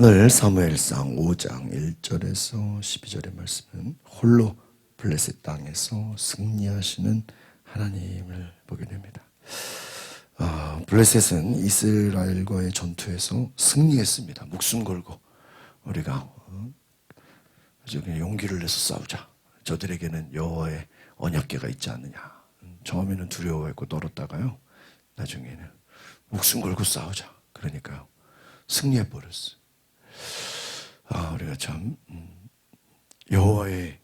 오늘 사무엘상 5장 1절에서 12절의 말씀은 홀로 블레셋 땅에서 승리하시는 하나님을 보게 됩니다. 아, 블레셋은 이스라엘과의 전투에서 승리했습니다. 목숨 걸고 우리가 어, 용기를 내서 싸우자. 저들에게는 여호와의 언약궤가 있지 않느냐. 음, 처음에는 두려워했고 떨었다가요. 나중에는 목숨 걸고 싸우자. 그러니까요. 승리해 버렸어요. 아, 우리가 참 음, 여호와의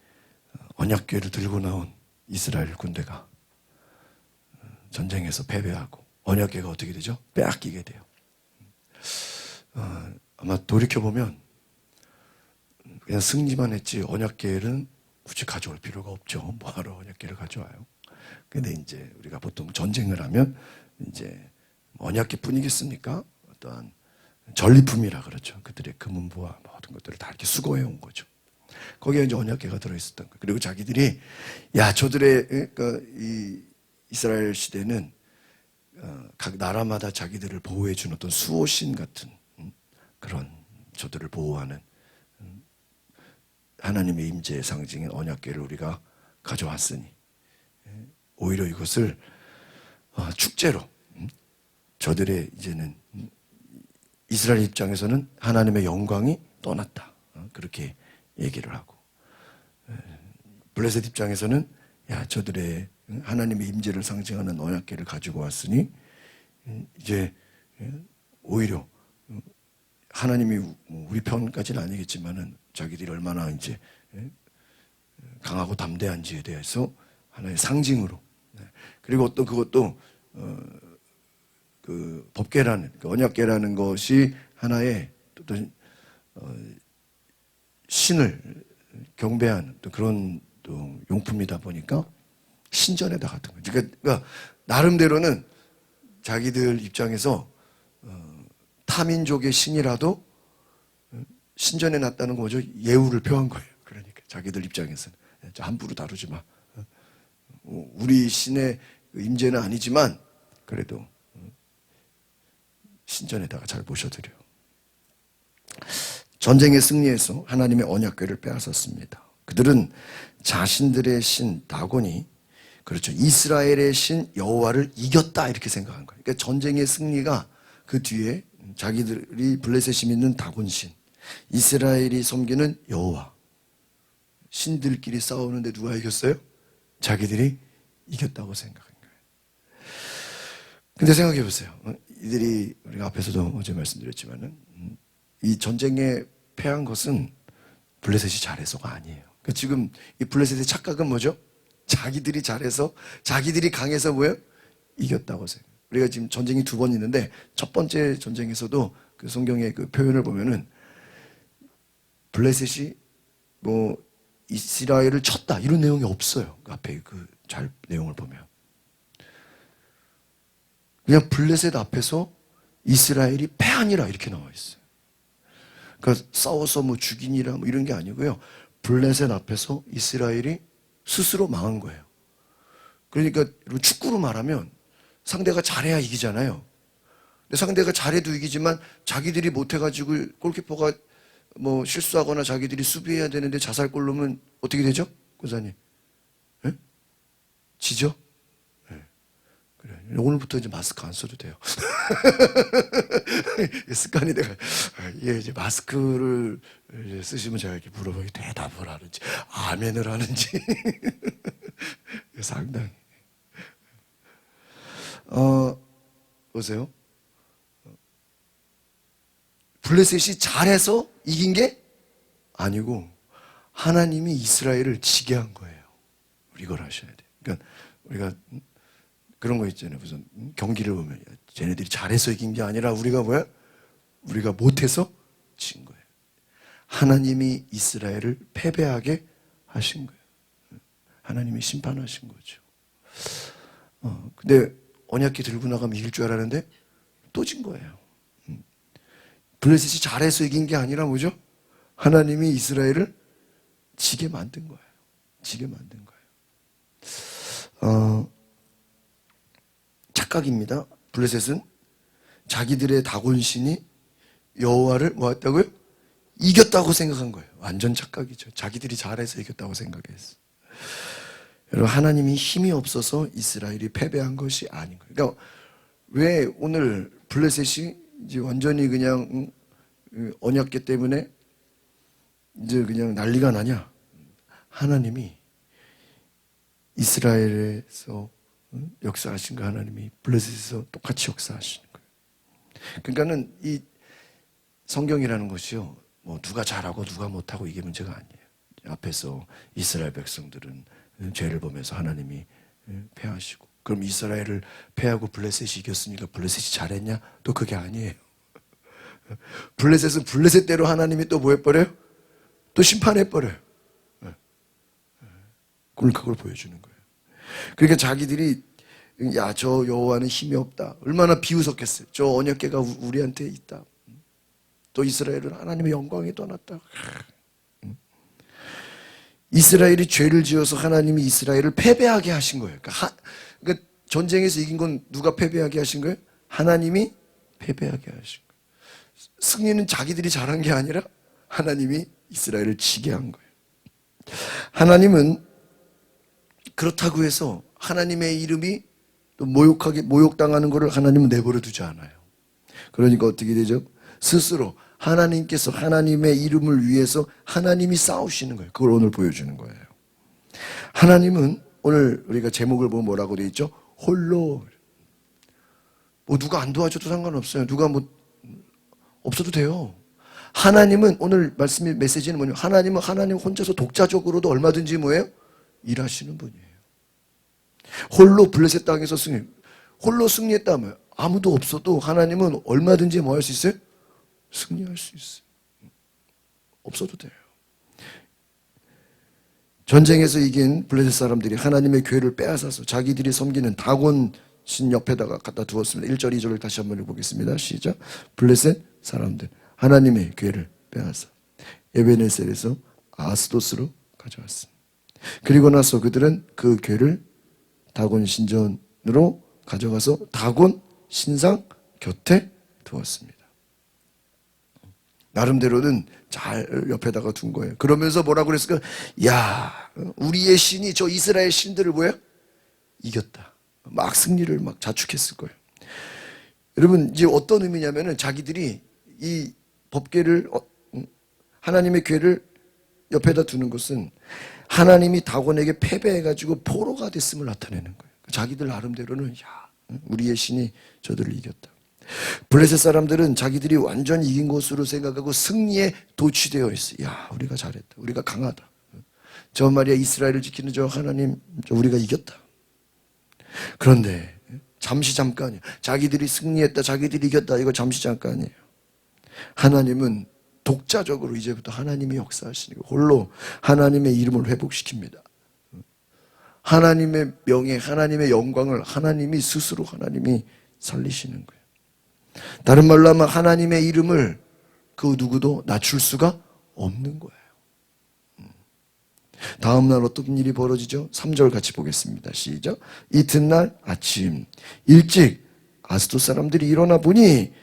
언약궤를 들고 나온 이스라엘 군대가 어, 전쟁에서 패배하고 언약궤가 어떻게 되죠? 빼앗기게 돼요. 어, 아마 돌이켜 보면 그냥 승리만 했지 언약궤는 굳이 가져올 필요가 없죠. 뭐하러 언약궤를 가져와요? 근데 이제 우리가 보통 전쟁을 하면 이제 언약궤뿐이겠습니까? 어떠한 전리품이라 그렇죠. 그들의 금은보와 모든 것들을 다 이렇게 수거해 온 거죠. 거기에 이제 언약궤가 들어있었던 거예요. 그리고 자기들이 야 저들의 그러니까 이 이스라엘 시대는 어, 각 나라마다 자기들을 보호해 준 어떤 수호신 같은 음, 그런 저들을 보호하는 음, 하나님의 임재의 상징인 언약궤를 우리가 가져왔으니 예, 오히려 이것을 어, 축제로 음, 저들의 이제는 음, 이스라엘 입장에서는 하나님의 영광이 떠났다. 어, 그렇게 얘기를 하고. 예, 블레셋 입장에서는 야 저들의 하나님의 임재를 상징하는 언약궤를 가지고 왔으니 음, 이제 예, 오히려 음, 하나님이 우리 편까지는 아니겠지만은 자기들이 얼마나 이제 예, 강하고 담대한지에 대해서 하나의 상징으로. 네. 그리고 또 그것도 어, 그 법계라는 그 언약계라는 것이 하나의 어떤 어, 신을 경배하는 또 그런 또 용품이다 보니까 신전에다 같은 거죠. 그러니까, 그러니까 나름대로는 자기들 입장에서 어, 타민족의 신이라도 어, 신전에 놨다는 거죠. 예우를 표한 거예요. 그러니까 자기들 입장에서는 함부로 다루지 마. 어, 우리 신의 그 임재는 아니지만 그래도 신전에다가 잘 모셔드려. 전쟁에 승리해서 하나님의 언약궤를 빼앗았습니다. 그들은 자신들의 신 다곤이 그렇죠. 이스라엘의 신 여호와를 이겼다 이렇게 생각한 거예요. 그러니까 전쟁의 승리가 그 뒤에 자기들이 블레셋이 믿는 다곤 신, 이스라엘이 섬기는 여호와 신들끼리 싸우는데 누가 이겼어요? 자기들이 이겼다고 생각한 거예요. 근데 생각해 보세요. 이들이 우리가 앞에서도 어제 말씀드렸지만은 이 전쟁에 패한 것은 블레셋이 잘해서가 아니에요. 그러니까 지금 이 블레셋의 착각은 뭐죠? 자기들이 잘해서 자기들이 강해서 뭐예요? 이겼다고 생각. 우리가 지금 전쟁이 두 번 있는데 첫 번째 전쟁에서도 그 성경의 그 표현을 보면은 블레셋이 뭐 이스라엘을 쳤다 이런 내용이 없어요. 그 앞에 그 잘 내용을 보면 그냥 블레셋 앞에서 이스라엘이 패하니라 이렇게 나와 있어요. 그러니까 싸워서 뭐 죽이니라 뭐 이런 게 아니고요. 블레셋 앞에서 이스라엘이 스스로 망한 거예요. 그러니까 축구로 말하면 상대가 잘해야 이기잖아요. 근데 상대가 잘해도 이기지만 자기들이 못해가지고 골키퍼가 뭐 실수하거나 자기들이 수비해야 되는데 자살골 넣으면 어떻게 되죠? 고사님? 네? 지죠? 오늘부터 이제 마스크 안 써도 돼요. 습관이 돼가, 예, 이제 마스크를 이제 쓰시면 제가 이렇게 물어보기 대답을 하는지, 아멘을 하는지. 상당히. 어, 보세요. 블레셋이 잘해서 이긴 게 아니고 하나님이 이스라엘을 지게 한 거예요. 이걸 하셔야 돼. 그러니까 우리가 그런 거 있잖아요. 무슨 경기를 보면 쟤네들이 잘해서 이긴 게 아니라 우리가 뭐야? 우리가 못해서 진 거예요. 하나님이 이스라엘을 패배하게 하신 거예요. 하나님이 심판하신 거죠. 어, 근데 언약기 들고 나가면 이길 줄 알았는데 또 진 거예요. 블레셋이 잘해서 이긴 게 아니라 뭐죠? 하나님이 이스라엘을 지게 만든 거예요. 지게 만든 거예요. 어, 착각입니다. 블레셋은 자기들의 다곤신이 여호와를 뭐 했다고요? 이겼다고 생각한 거예요. 완전 착각이죠. 자기들이 잘해서 이겼다고 생각했어. 여러분 하나님이 힘이 없어서 이스라엘이 패배한 것이 아닌 거예요. 그러니까 왜 오늘 블레셋이 이제 완전히 그냥 응, 그 언약계 때문에 이제 그냥 난리가 나냐? 하나님이 이스라엘에서 응, 역사하신 거 하나님이 블레셋에서 똑같이 역사하시는 거예요. 그러니까는 이 성경이라는 것이요, 뭐 누가 잘하고 누가 못하고 이게 문제가 아니에요. 앞에서 이스라엘 백성들은 죄를 보면서 하나님이 패하시고, 그럼 이스라엘을 패하고 블레셋이 이겼으니까 블레셋이 잘했냐? 또 그게 아니에요. 블레셋은 블레셋대로 하나님이 또 뭐 해버려요? 또 심판해버려요. 그걸 그걸 보여주는 거예요. 그러니까 자기들이 야 저 여호와는 힘이 없다. 얼마나 비웃었겠어요. 저 언약궤가 우- 우리한테 있다. 또 이스라엘은 하나님의 영광이 떠났다. 이스라엘이 죄를 지어서 하나님이 이스라엘을 패배하게 하신 거예요. 그러니까, 하- 그러니까 전쟁에서 이긴 건 누가 패배하게 하신 거예요? 하나님이 패배하게 하신 거예요. 승리는 자기들이 잘한 게 아니라 하나님이 이스라엘을 지게 한 거예요. 하나님은 그렇다고 해서 하나님의 이름이 또 모욕하게 모욕당하는 것을 하나님은 내버려 두지 않아요. 그러니까 어떻게 되죠? 스스로 하나님께서 하나님의 이름을 위해서 하나님이 싸우시는 거예요. 그걸 오늘 보여주는 거예요. 하나님은 오늘 우리가 제목을 보면 뭐라고 되어 있죠? 홀로. 뭐 누가 안 도와줘도 상관없어요. 누가 뭐 없어도 돼요. 하나님은 오늘 말씀의 메시지는 뭐냐면 하나님은 하나님 혼자서 독자적으로도 얼마든지 뭐예요? 일하시는 분이에요. 홀로 블레셋 땅에서 승리. 홀로 승리했다면 아무도 없어도 하나님은 얼마든지 뭐 할 수 있어요? 승리할 수 있어요. 없어도 돼요. 전쟁에서 이긴 블레셋 사람들이 하나님의 교회를 빼앗아서 자기들이 섬기는 다곤 신 옆에다가 갖다 두었습니다. 1절, 2절을 다시 한번 읽어보겠습니다. 시작. 블레셋 사람들, 하나님의 교회를 빼앗아 에베네셀에서 아스도스로 가져왔습니다. 그리고 나서 그들은 그 교회를 다곤 신전으로 가져가서 다곤 신상 곁에 두었습니다. 나름대로는 잘 옆에다가 둔 거예요. 그러면서 뭐라고 그랬을까? 야, 우리의 신이 저 이스라엘 신들을 뭐야? 이겼다. 막 승리를 막 자축했을 거예요. 여러분, 이제 어떤 의미냐면은 자기들이 이 법계를, 어, 음, 하나님의 괴를 옆에다 두는 것은 하나님이 다곤에게 패배해가지고 포로가 됐음을 나타내는 거예요. 자기들 나름대로는, 야, 우리의 신이 저들을 이겼다. 블레셋 사람들은 자기들이 완전 이긴 것으로 생각하고 승리에 도취되어 있어요. 야, 우리가 잘했다. 우리가 강하다. 저 말이야, 이스라엘을 지키는 저 하나님, 저 우리가 이겼다. 그런데 잠시 잠깐이에요. 자기들이 승리했다, 자기들이 이겼다. 이거 잠시 잠깐이에요. 하나님은 독자적으로 이제부터 하나님이 역사하시는 거예요. 홀로 하나님의 이름을 회복시킵니다. 하나님의 명예, 하나님의 영광을 하나님이 스스로 하나님이 살리시는 거예요. 다른 말로 하면 하나님의 이름을 그 누구도 낮출 수가 없는 거예요. 음. 다음 날 어떤 일이 벌어지죠? 3절 같이 보겠습니다. 시작. 이튿날 아침 일찍 아스도 사람들이 일어나 보니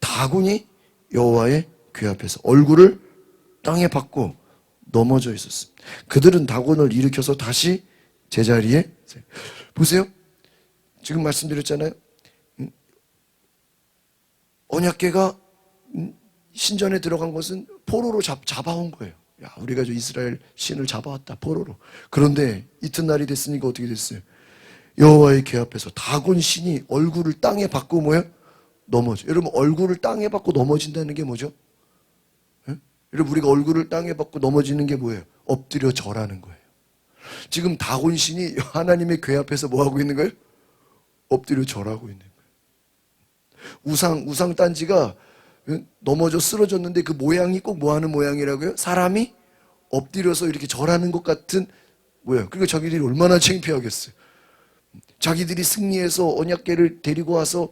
다곤이 여호와의 궤 앞에서 얼굴을 땅에 박고 넘어져 있었습니다. 그들은 다곤을 일으켜서 다시 제자리에 보세요. 지금 말씀드렸잖아요. 음, 언약궤가 음, 신전에 들어간 것은 포로로 잡, 잡아온 거예요. 야, 우리가 저 이스라엘 신을 잡아왔다, 포로로. 그런데 이튿날이 됐으니까 어떻게 됐어요? 여호와의 궤 앞에서 다곤 신이 얼굴을 땅에 박고 뭐야? 넘어져. 여러분 얼굴을 땅에 박고 넘어진다는 게 뭐죠? 예? 여러분 우리가 얼굴을 땅에 박고 넘어지는 게 뭐예요? 엎드려 절하는 거예요. 지금 다곤 신이 하나님의 궤 앞에서 뭐 하고 있는 거예요? 엎드려 절하고 있는 거예요. 우상 우상 단지가 넘어져 쓰러졌는데 그 모양이 꼭 뭐 하는 모양이라고요? 사람이 엎드려서 이렇게 절하는 것 같은 뭐야? 그러니까 자기들이 얼마나 창피하겠어요. 자기들이 승리해서 언약궤를 데리고 와서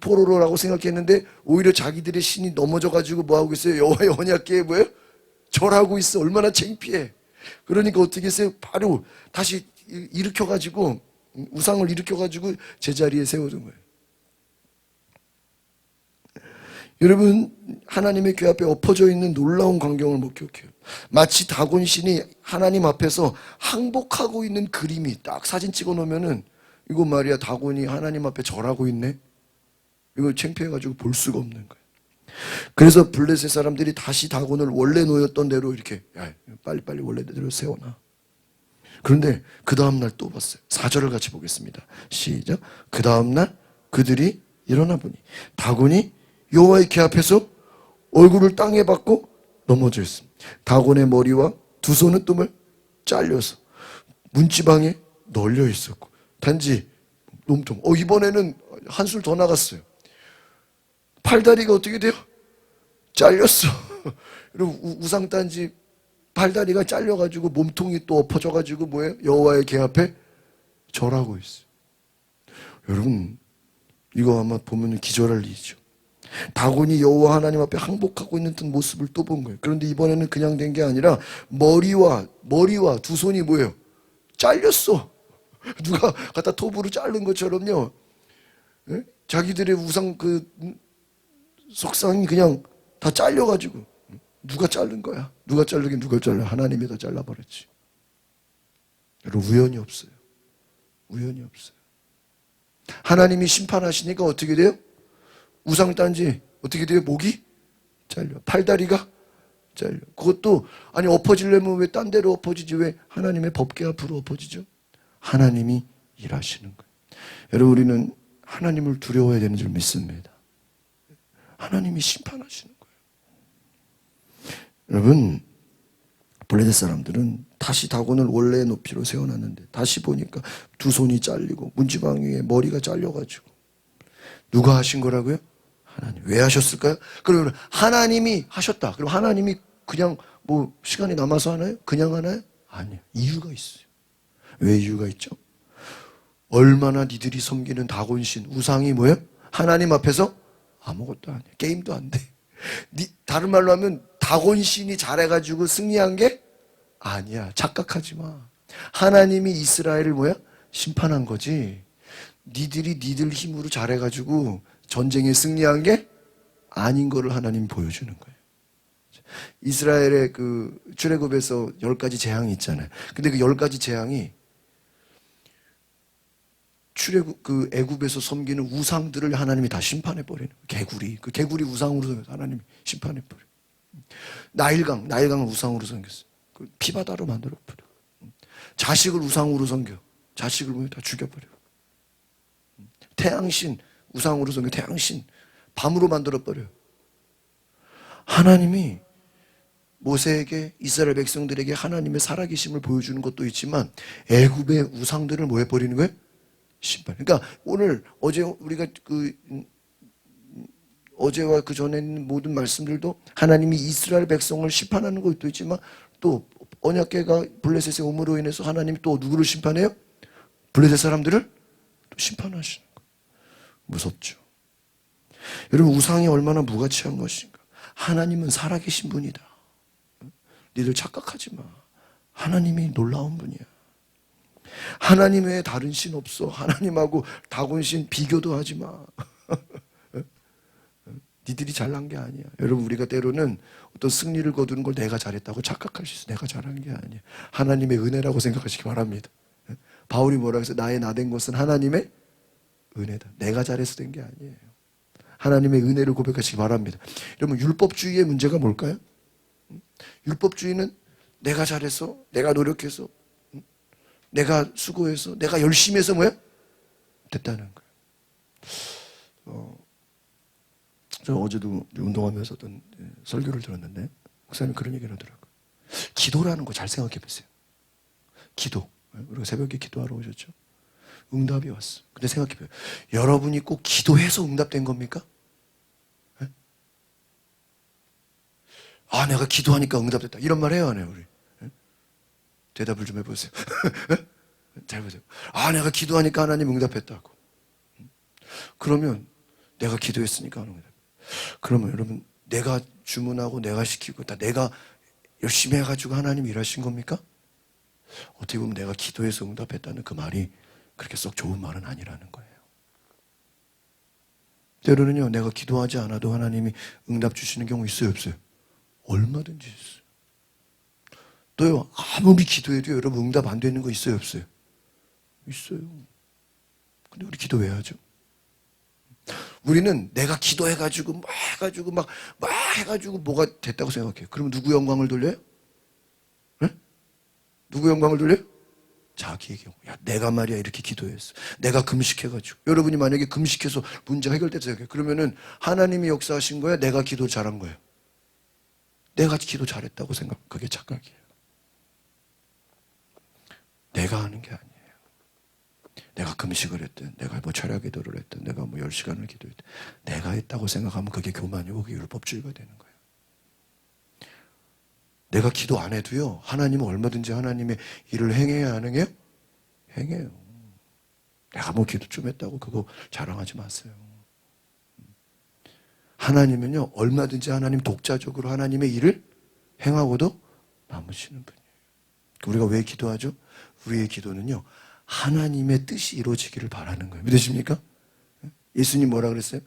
포로로라고 생각했는데 오히려 자기들의 신이 넘어져 가지고 뭐 하고 있어요? 여호와의 언약궤에 뭐예요? 절하고 있어. 얼마나 창피해. 그러니까 어떻게 했어요? 바로 다시 일으켜 가지고 우상을 일으켜 가지고 제자리에 세워둔 거예요. 여러분 하나님의 귀 앞에 엎어져 있는 놀라운 광경을 목격해요. 마치 다곤 신이 하나님 앞에서 항복하고 있는 그림이 딱 사진 찍어 놓으면은 이거 말이야 다곤이 하나님 앞에 절하고 있네. 이거 창피해가지고 볼 수가 없는 거예요. 그래서 블레셋 사람들이 다시 다곤을 원래 놓였던 대로 이렇게 야, 빨리빨리 원래대로 세워놔. 그런데 그 다음날 또 봤어요. 4절을 같이 보겠습니다. 시작. 그 다음날 그들이 일어나 보니 다곤이 여호와의 궤 앞에서 얼굴을 땅에 받고 넘어져 있습니다. 다곤의 머리와 두 손은 뜸을 잘려서 문지방에 널려 있었고 단지 몸통. 어 이번에는 한술 더 나갔어요. 팔다리가 어떻게 돼요? 잘렸어. 우상단지 팔다리가 잘려가지고 몸통이 또 엎어져가지고 뭐예요? 여호와의 궤 앞에 절하고 있어요. 여러분 이거 아마 보면 기절할 일이죠. 다곤이 여호와 하나님 앞에 항복하고 있는 듯 모습을 또 본 거예요. 그런데 이번에는 그냥 된 게 아니라 머리와 머리와 두 손이 뭐예요? 잘렸어. 누가 갖다 톱으로 자른 것처럼요. 예? 자기들의 우상 그 음, 속상이 그냥 다 잘려가지고 누가 자른 거야? 누가 자르긴 누가 잘라? 하나님이 다 잘라버렸지. 여러분 우연이 없어요. 우연이 없어요. 하나님이 심판하시니까 어떻게 돼요? 우상단지 어떻게 돼요? 목이 잘려. 팔다리가 잘려. 그것도 아니 엎어지려면 왜 딴 데로 엎어지지? 왜 하나님의 법계 앞으로 엎어지죠? 하나님이 일하시는 거예요. 여러분 우리는 하나님을 두려워해야 되는 줄 믿습니다. 하나님이 심판하시는 거예요. 여러분 블레셋 사람들은 다시 다곤을 원래의 높이로 세워놨는데 다시 보니까 두 손이 잘리고 문지방 위에 머리가 잘려가지고 누가 하신 거라고요? 하나님. 왜 하셨을까요? 그러면 하나님이 하셨다. 그럼 하나님이 그냥 뭐 시간이 남아서 하나요? 그냥 하나요? 아니요. 이유가 있어요. 왜 이유가 있죠? 얼마나 니들이 섬기는 다곤신 우상이 뭐예요? 하나님 앞에서 아무것도 아니야. 게임도 안 돼. 니, 다른 말로 하면 다곤신이 잘해가지고 승리한 게 아니야. 착각하지 마. 하나님이 이스라엘을 뭐야? 심판한 거지. 니들이 니들 힘으로 잘해가지고 전쟁에 승리한 게 아닌 거를 하나님 보여주는 거예요. 이스라엘의 그 출애굽에서 열 가지 재앙이 있잖아요. 근데 그 열 가지 재앙이 출애굽 그 애굽에서 섬기는 우상들을 하나님이 다 심판해 버리는. 개구리 그 개구리 우상으로 섬겨서 하나님이 심판해 버려. 나일강 나일강을 우상으로 섬겼어. 그 피바다로 만들어 버려. 자식을 우상으로 섬겨. 자식을 보면 다 죽여버려. 태양신 우상으로 섬겨 태양신 밤으로 만들어 버려. 하나님이 모세에게 이스라엘 백성들에게 하나님의 살아계심을 보여주는 것도 있지만 애굽의 우상들을 뭐 해버리는 거예요? 심판. 그러니까 오늘 어제 우리가 그 음, 어제와 그 전에 있는 모든 말씀들도 하나님이 이스라엘 백성을 심판하는 것도 있지만 또 언약계가 블레셋의 오므로 인해서 하나님이 또 누구를 심판해요? 블레셋 사람들을 또 심판하시는 거예요. 무섭죠. 여러분 우상이 얼마나 무가치한 것인가. 하나님은 살아계신 분이다. 니들 착각하지 마. 하나님이 놀라운 분이야. 하나님 외에 다른 신 없어. 하나님하고 다곤신 비교도 하지 마. 니들이 잘난 게 아니야. 여러분 우리가 때로는 어떤 승리를 거두는 걸 내가 잘했다고 착각할 수 있어. 내가 잘한 게 아니야. 하나님의 은혜라고 생각하시기 바랍니다. 바울이 뭐라 해서 나의 나 된 것은 하나님의 은혜다. 내가 잘해서 된 게 아니에요. 하나님의 은혜를 고백하시기 바랍니다. 여러분 율법주의의 문제가 뭘까요? 율법주의는 내가 잘해서, 내가 노력해서, 내가 수고해서, 내가 열심히 해서 뭐야? 됐다는 거예요. 어, 저 어제도 운동하면서 어떤 예, 설교를 들었는데, 목사님 그런 얘기를 하더라고요. 기도라는 거 잘 생각해 보세요. 기도. 그리고 새벽에 기도하러 오셨죠? 응답이 왔어. 근데 생각해 보세요. 여러분이 꼭 기도해서 응답된 겁니까? 예? 아, 내가 기도하니까 응답됐다. 이런 말 해요, 안 해요, 우리? 예? 대답을 좀 해보세요. 예? 잘 보세요. 아, 내가 기도하니까 하나님 응답했다고. 그러면 내가 기도했으니까 하는 거다. 그러면 여러분, 내가 주문하고 내가 시키고 다 내가 열심히 해가지고 하나님 일하신 겁니까? 어떻게 보면 내가 기도해서 응답했다는 그 말이 그렇게 썩 좋은 말은 아니라는 거예요. 때로는요, 내가 기도하지 않아도 하나님이 응답 주시는 경우 있어요, 없어요? 얼마든지 있어요. 또요, 아무리 기도해도 여러분 응답 안 되는 거 있어요, 없어요? 있어요. 근데 우리 기도 왜 하죠? 우리는 내가 기도해가지고 막 해가지고 막, 막 해가지고 뭐가 됐다고 생각해요. 그러면 누구 영광을 돌려요? 네? 누구 영광을 돌려요? 자기의 경우. 야, 내가 말이야 이렇게 기도했어. 내가 금식해가지고. 여러분이 만약에 금식해서 문제 해결됐다 생각해요. 그러면은 하나님이 역사하신 거야? 내가 기도 잘한 거예요? 내가 기도 잘했다고 생각, 그게 착각이에요. 내가 하는 게 아니에요. 내가 금식을 했든, 내가 뭐 철야 기도를 했든, 내가 뭐 10시간을 기도했든, 내가 했다고 생각하면 그게 교만이고 그게 율법주의가 되는 거예요. 내가 기도 안 해도요, 하나님은 얼마든지 하나님의 일을 행해야 안 행해요? 행해요. 내가 뭐 기도 좀 했다고 그거 자랑하지 마세요. 하나님은요, 얼마든지 하나님 독자적으로 하나님의 일을 행하고도 남으시는 분이에요. 우리가 왜 기도하죠? 우리의 기도는요, 하나님의 뜻이 이루어지기를 바라는 거예요. 믿으십니까? 예수님 뭐라 그랬어요?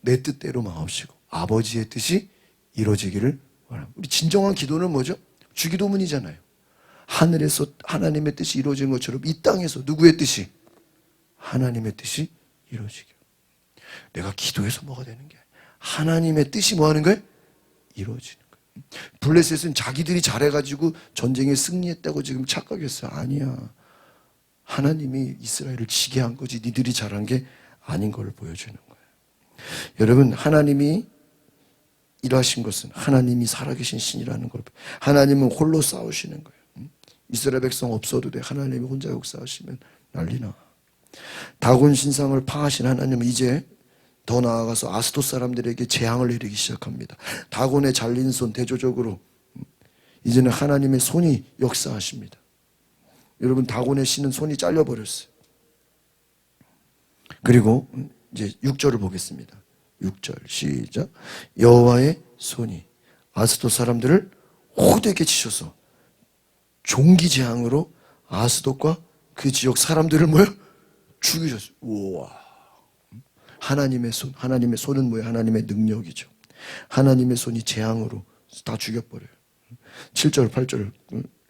내 뜻대로 마옵시고 아버지의 뜻이 이루어지기를 바랍니다. 우리 진정한 기도는 뭐죠? 주기도문이잖아요. 하늘에서 하나님의 뜻이 이루어진 것처럼 이 땅에서 누구의 뜻이? 하나님의 뜻이 이루어지기. 내가 기도해서 뭐가 되는 게. 하나님의 뜻이 뭐 하는 거예요? 이루어지는. 블레셋은 자기들이 잘해가지고 전쟁에 승리했다고 지금 착각했어요. 아니야. 하나님이 이스라엘을 지게 한 거지 니들이 잘한 게 아닌 걸 보여주는 거예요. 여러분 하나님이 일하신 것은 하나님이 살아계신 신이라는 걸 하나님은 홀로 싸우시는 거예요. 이스라엘 백성 없어도 돼. 하나님이 혼자 역사하시면 난리나. 다곤 신상을 파하신 하나님은 이제 더 나아가서 아스토 사람들에게 재앙을 내리기 시작합니다. 다곤의 잘린 손 대조적으로 이제는 하나님의 손이 역사하십니다. 여러분 다곤의 신은 손이 잘려 버렸어요. 그리고 이제 6절을 보겠습니다. 6절 시작 여호와의 손이 아스도 사람들을 호되게 치셔서 종기 재앙으로 아스돗과 그 지역 사람들을 뭐요? 죽이셨어요. 우와. 하나님의 손, 하나님의 손은 뭐예요? 하나님의 능력이죠. 하나님의 손이 재앙으로 다 죽여버려요. 7절, 8절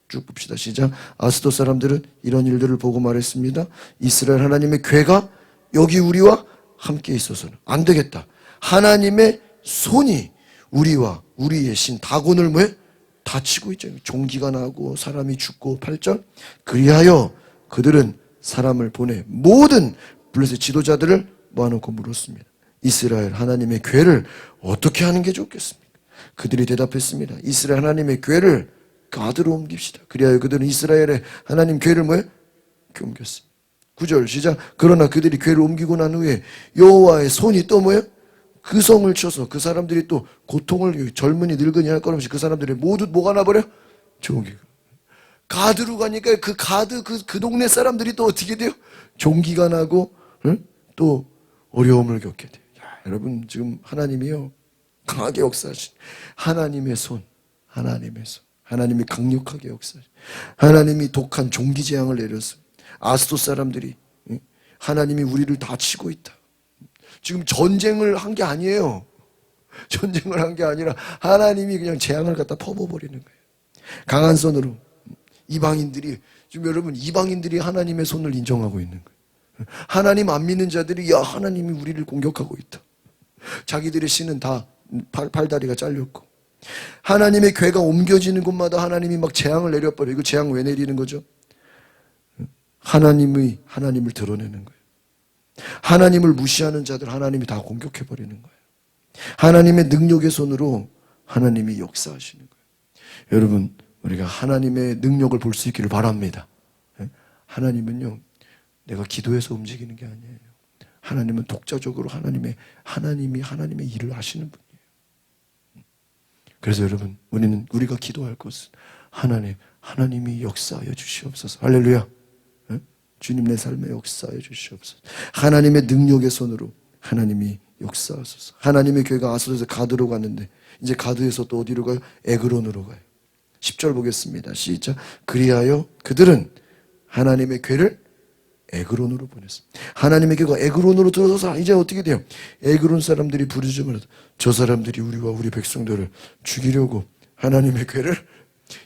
쭉 봅시다. 시작. 아스도 사람들은 이런 일들을 보고 말했습니다. 이스라엘 하나님의 괴가 여기 우리와 함께 있어서는 안 되겠다. 하나님의 손이 우리와 우리의 신 다곤을 뭐해? 다치고 있죠. 종기가 나고 사람이 죽고 8절. 그리하여 그들은 사람을 보내 모든 블레셋 지도자들을 모아놓고 물었습니다. 이스라엘 하나님의 괴를 어떻게 하는 게 좋겠습니까? 그들이 대답했습니다. 이스라엘 하나님의 괴를 가드로 옮깁시다. 그리하여 그들은 이스라엘의 하나님 괴를 뭐해? 옮겼습니다. 9절 시작. 그러나 그들이 괴를 옮기고 난 후에 여호와의 손이 또 뭐예요? 그 성을 쳐서 그 사람들이 또 고통을 젊은이 늙은이 할 것 없이 그 사람들이 모두 뭐가 나버려? 종기가. 가드로 가니까 그 가드 그, 그 동네 사람들이 또 어떻게 돼요? 종기가 나고 응? 또 어려움을 겪게 돼요. 야, 여러분 지금 하나님이요 강하게 역사하신 하나님의 손, 하나님의 손, 하나님이 강력하게 역사하신 하나님이 독한 종기 재앙을 내렸어. 아스도 사람들이 응? 하나님이 우리를 다 치고 있다. 지금 전쟁을 한 게 아니에요. 전쟁을 한 게 아니라 하나님이 그냥 재앙을 갖다 퍼부어버리는 거예요. 강한 손으로 이방인들이 지금 여러분 이방인들이 하나님의 손을 인정하고 있는 거예요. 하나님 안 믿는 자들이 야 하나님이 우리를 공격하고 있다. 자기들의 신은 다 팔, 팔다리가 잘렸고 하나님의 괴가 옮겨지는 곳마다 하나님이 막 재앙을 내려버려. 이거 재앙 왜 내리는 거죠? 하나님의 하나님을 드러내는 거예요. 하나님을 무시하는 자들 하나님이 다 공격해 버리는 거예요. 하나님의 능력의 손으로 하나님이 역사하시는 거예요. 여러분 우리가 하나님의 능력을 볼 수 있기를 바랍니다. 예? 하나님은요, 내가 기도해서 움직이는 게 아니에요. 하나님은 독자적으로 하나님의, 하나님이 하나님의 일을 하시는 분이에요. 그래서 여러분, 우리는, 우리가 기도할 것은 하나님, 하나님이 역사하여 주시옵소서. 할렐루야. 예? 주님 내 삶에 역사하여 주시옵소서. 하나님의 능력의 손으로 하나님이 역사하소서. 하나님의 교회가 아스도에서 가드로 갔는데, 이제 가드에서 또 어디로 가요? 에그론으로 가요. 10절 보겠습니다. 시작. 그리하여 그들은 하나님의 괴를 에그론으로 보냈습니다. 하나님의 교가 에그론으로 들어서서 이제 어떻게 돼요? 에그론 사람들이 부르짖으면 저 사람들이 우리와 우리 백성들을 죽이려고 하나님의 괴를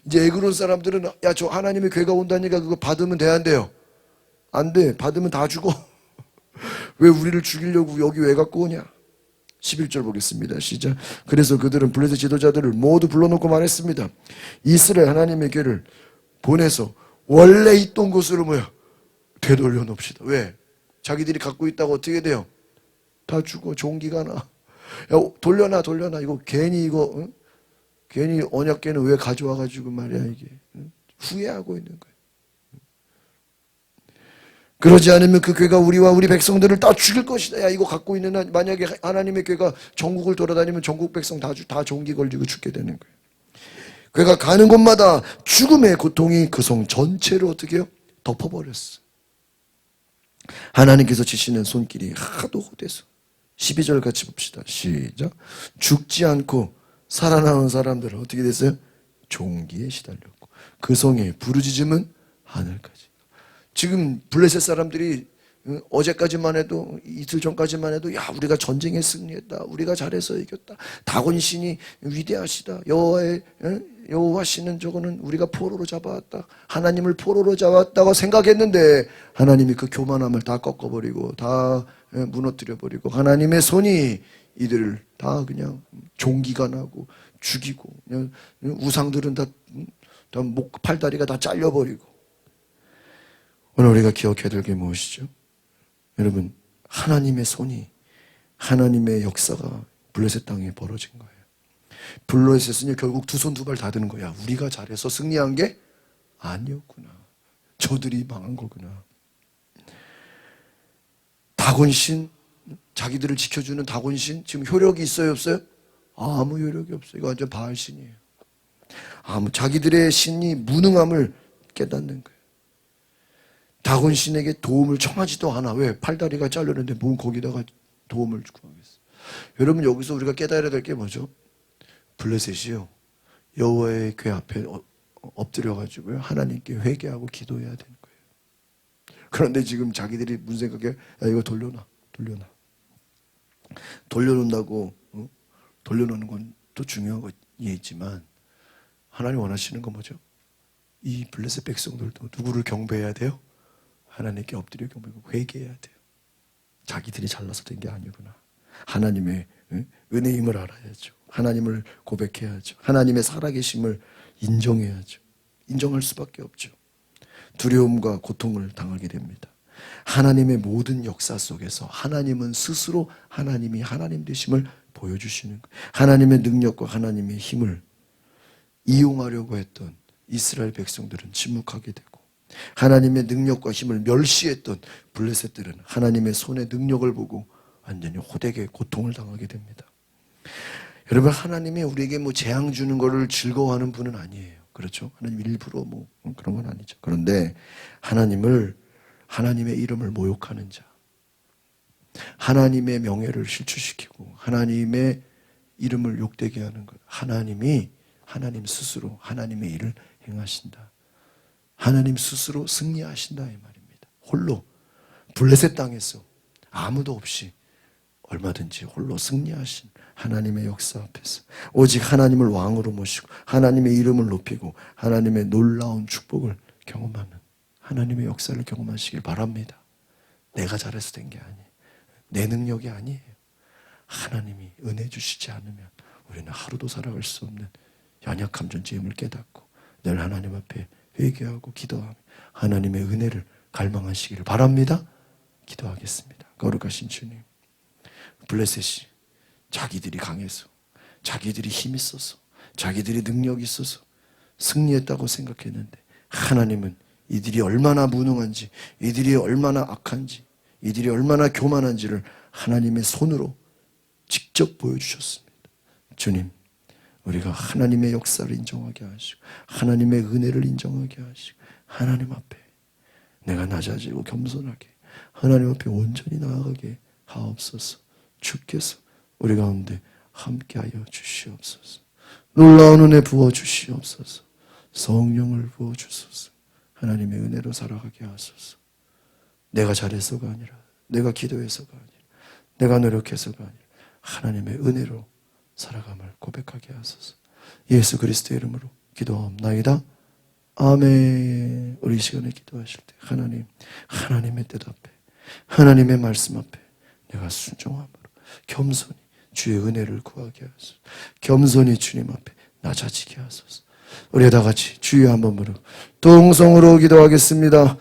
이제 에그론 사람들은 야 저 하나님의 괴가 온다니까 그거 받으면 돼 안 돼요? 안 돼. 받으면 다 죽어. 왜 우리를 죽이려고 여기 왜 갖고 오냐? 11절 보겠습니다. 시작. 그래서 그들은 블레셋 지도자들을 모두 불러놓고 말했습니다. 이스라엘 하나님의 괴를 보내서 원래 있던 곳으로 뭐야? 되돌려 놓읍시다. 왜? 자기들이 갖고 있다고 어떻게 돼요? 다 죽어. 종기가 나. 야, 돌려놔, 돌려놔. 이거 괜히 이거, 응? 괜히 언약계는 왜 가져와가지고 말이야, 이게. 응? 후회하고 있는 거야. 그러지 않으면 그 괴가 우리와 우리 백성들을 다 죽일 것이다. 야, 이거 갖고 있는 한, 만약에 하나님의 괴가 전국을 돌아다니면 전국 백성 다, 주- 다 종기 걸리고 죽게 되는 거예요. 괴가 가는 곳마다 죽음의 고통이 그 성 전체를 어떻게 해요? 덮어버렸어. 하나님께서 지시는 손길이 하도 호돼서 12절 같이 봅시다. 시작. 죽지 않고 살아나온 사람들은 어떻게 됐어요? 종기에 시달렸고 그 성의 부르짖음은 하늘까지. 지금 블레셋 사람들이 어, 어제까지만 해도 이틀 전까지만 해도 야 우리가 전쟁에 승리했다. 우리가 잘해서 이겼다. 다곤 신이 위대하시다. 여호와의 어? 여호와 신은 저거는 우리가 포로로 잡아왔다. 하나님을 포로로 잡았다고 생각했는데 하나님이 그 교만함을 다 꺾어버리고 다 어, 무너뜨려 버리고 하나님의 손이 이들을 다 그냥 종기가 나고 죽이고 그냥 우상들은 다, 음, 다 목, 팔다리가 다 잘려버리고. 오늘 우리가 기억해야 될 게 무엇이죠? 여러분, 하나님의 손이, 하나님의 역사가 블레셋 땅에 벌어진 거예요. 블레셋은 결국 두 손 두 발 다 드는 거야. 우리가 잘해서 승리한 게 아니었구나. 저들이 망한 거구나. 다곤신, 자기들을 지켜주는 다곤신, 지금 효력이 있어요, 없어요? 아무 효력이 없어요. 이거 완전 바알신이에요. 아무, 자기들의 신이 무능함을 깨닫는 거예요. 다곤 신에게 도움을 청하지도 않아. 왜? 팔다리가 잘렸는데 뭔 거기다가 도움을 구하겠어. 여러분 여기서 우리가 깨달아야 될 게 뭐죠? 블레셋이요. 여호와의 궤 앞에 어- 엎드려 가지고요. 하나님께 회개하고 기도해야 되는 거예요. 그런데 지금 자기들이 무슨 생각에 야 이거 돌려놔. 돌려놔. 돌려놓는다고 어? 돌려놓는 건 또 중요한 것이지만 하나님 원하시는 건 뭐죠? 이 블레셋 백성들도 누구를 경배해야 돼요? 하나님께 엎드려 경배하고 회개해야 돼요. 자기들이 잘나서 된 게 아니구나. 하나님의 응? 은혜임을 알아야죠. 하나님을 고백해야죠. 하나님의 살아계심을 인정해야죠. 인정할 수밖에 없죠. 두려움과 고통을 당하게 됩니다. 하나님의 모든 역사 속에서 하나님은 스스로 하나님이 하나님 되심을 보여주시는 거예요. 하나님의 능력과 하나님의 힘을 이용하려고 했던 이스라엘 백성들은 침묵하게 되고 하나님의 능력과 힘을 멸시했던 블레셋들은 하나님의 손의 능력을 보고 완전히 호되게 고통을 당하게 됩니다. 여러분 하나님이 우리에게 뭐 재앙 주는 거를 즐거워하는 분은 아니에요. 그렇죠? 하나님 일부러 뭐 그런 건 아니죠. 그런데 하나님을 하나님의 이름을 모욕하는 자, 하나님의 명예를 실추시키고 하나님의 이름을 욕되게 하는 것, 하나님이 하나님 스스로 하나님의 일을 행하신다. 하나님 스스로 승리하신다 이 말입니다. 홀로 블레셋 땅에서 아무도 없이 얼마든지 홀로 승리하신 하나님의 역사 앞에서 오직 하나님을 왕으로 모시고 하나님의 이름을 높이고 하나님의 놀라운 축복을 경험하는 하나님의 역사를 경험하시길 바랍니다. 내가 잘해서 된 게 아니에요. 내 능력이 아니에요. 하나님이 은혜 주시지 않으면 우리는 하루도 살아갈 수 없는 연약함 존재임을 깨닫고 늘 하나님 앞에 회개하고 기도하며 하나님의 은혜를 갈망하시기를 바랍니다. 기도하겠습니다. 거룩하신 주님. 블레셋이 자기들이 강해서 자기들이 힘 있어서 자기들이 능력 있어서 승리했다고 생각했는데 하나님은 이들이 얼마나 무능한지 이들이 얼마나 악한지 이들이 얼마나 교만한지를 하나님의 손으로 직접 보여주셨습니다. 주님, 우리가 하나님의 역사를 인정하게 하시고 하나님의 은혜를 인정하게 하시고 하나님 앞에 내가 낮아지고 겸손하게 하나님 앞에 온전히 나아가게 하옵소서. 주께서 우리 가운데 함께하여 주시옵소서. 놀라운 은혜 부어 주시옵소서. 성령을 부어 주소서. 하나님의 은혜로 살아가게 하소서. 내가 잘해서가 아니라 내가 기도해서가 아니라 내가 노력해서가 아니라 하나님의 은혜로 살아감을 고백하게 하소서. 예수 그리스도의 이름으로 기도하옵나이다. 아멘. 우리 이 시간에 기도하실 때 하나님, 하나님의 뜻 앞에, 하나님의 말씀 앞에 내가 순종함으로 겸손히 주의 은혜를 구하게 하소서. 겸손히 주님 앞에 낮아지게 하소서. 우리 다 같이 주여 한 번으로 동성으로 기도하겠습니다.